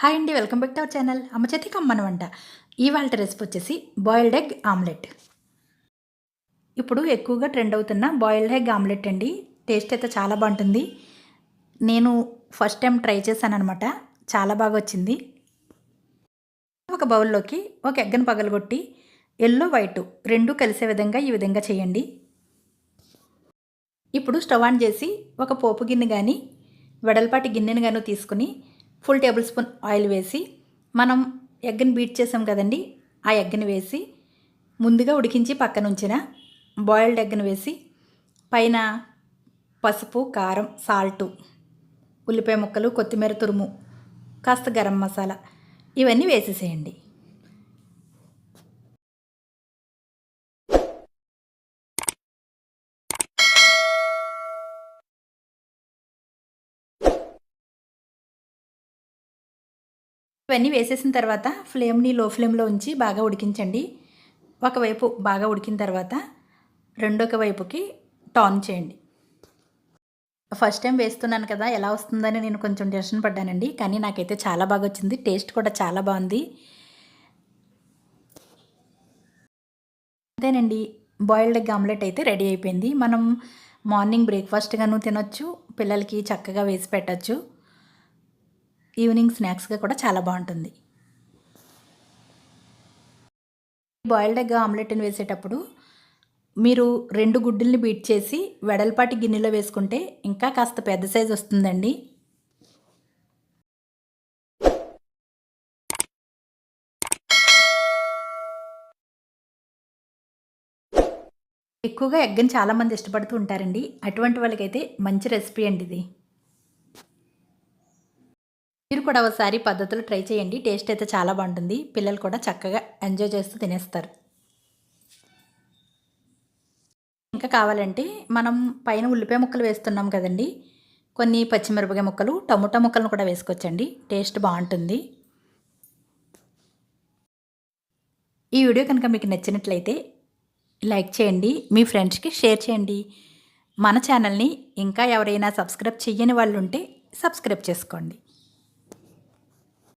Hi అండి welcome back to our channel. అమ్మ చేతికి అమ్మను వంట. ఇవాళ రెసిపీ వచ్చేసి బాయిల్డ్ ఎగ్ ఆమ్లెట్. ఇప్పుడు ఎక్కువగా ట్రెండ్ అవుతున్న బాయిల్డ్ ఎగ్ ఆమ్లెట్ అండి. టేస్ట్ అయితే చాలా బాగుంటుంది. నేను ఫస్ట్ టైం ట్రై చేశాను అనమాట చాలా బాగా వచ్చింది. ఒక బౌల్లోకి ఒక ఎగ్గను పగలగొట్టి ఎల్లో వైట్ రెండు కలిసే విధంగా ఈ విధంగా చేయండి. ఇప్పుడు స్టవ్ ఆన్ చేసి ఒక పోపు గిన్నె కానీ వెడల్పాటి గిన్నెను కానీ తీసుకుని ఫుల్ టేబుల్ స్పూన్ ఆయిల్ వేసి మనం ఎగ్ని బీట్ చేసాం కదండి ఆ ఎగ్ని వేసి ముందుగా ఉడికించి పక్కన ఉంచిన బాయిల్డ్ ఎగ్ని వేసి పైన పసుపు కారం సాల్టు ఉల్లిపాయ ముక్కలు కొత్తిమీర తురుము కాస్త గరం మసాలా ఇవన్నీ వేసేసేయండి. ఇవన్నీ వేసేసిన తర్వాత ఫ్లేమ్ని లో ఫ్లేమ్లో ఉంచి బాగా ఉడికించండి. ఒకవైపు బాగా ఉడికిన తర్వాత రెండొక వైపుకి టర్న్ చేయండి. ఫస్ట్ టైం వేస్తున్నాను కదా ఎలా వస్తుందని నేను కొంచెం టెన్షన్ పడ్డానండి. కానీ నాకైతే చాలా బాగా వచ్చింది. టేస్ట్ కూడా చాలా బాగుంది. అంతేనండి. బాయిల్డ్ ఎగ్ ఆమ్లెట్ అయితే రెడీ అయిపోయింది. మనం మార్నింగ్ బ్రేక్ఫాస్ట్గాను తినొచ్చు పిల్లలకి చక్కగా వేసి పెట్టచ్చు. ఈవినింగ్ స్నాక్స్గా కూడా చాలా బాగుంటుంది. బాయిల్డ్ ఎగ్ ఆమ్లెట్ని వేసేటప్పుడు మీరు రెండు గుడ్డుల్ని బీట్ చేసి వెడల్పాటి గిన్నెలో వేసుకుంటే ఇంకా కాస్త పెద్ద సైజు వస్తుందండి. ఎక్కువగా ఎగ్గని చాలామంది ఇష్టపడుతూ ఉంటారండి. అటువంటి వాళ్ళకైతే మంచి రెసిపీ అండి ఇది. మీరు కూడా ఒకసారి పద్ధతులు ట్రై చేయండి. టేస్ట్ అయితే చాలా బాగుంటుంది. పిల్లలు కూడా చక్కగా ఎంజాయ్ చేస్తూ తినేస్తారు. ఇంకా కావాలంటే మనం పైన ఉల్లిపాయ ముక్కలు వేస్తున్నాం కదండి. కొన్ని పచ్చిమిరపకాయ ముక్కలు టమోటా ముక్కలను కూడా వేసుకోవచ్చండి. టేస్ట్ బాగుంటుంది. ఈ వీడియో కనుక మీకు నచ్చినట్లయితే లైక్ చేయండి మీ ఫ్రెండ్స్కి షేర్ చేయండి. మన ఛానల్ని ఇంకా ఎవరైనా సబ్స్క్రైబ్ చేయని వాళ్ళు ఉంటే సబ్స్క్రైబ్ చేసుకోండి.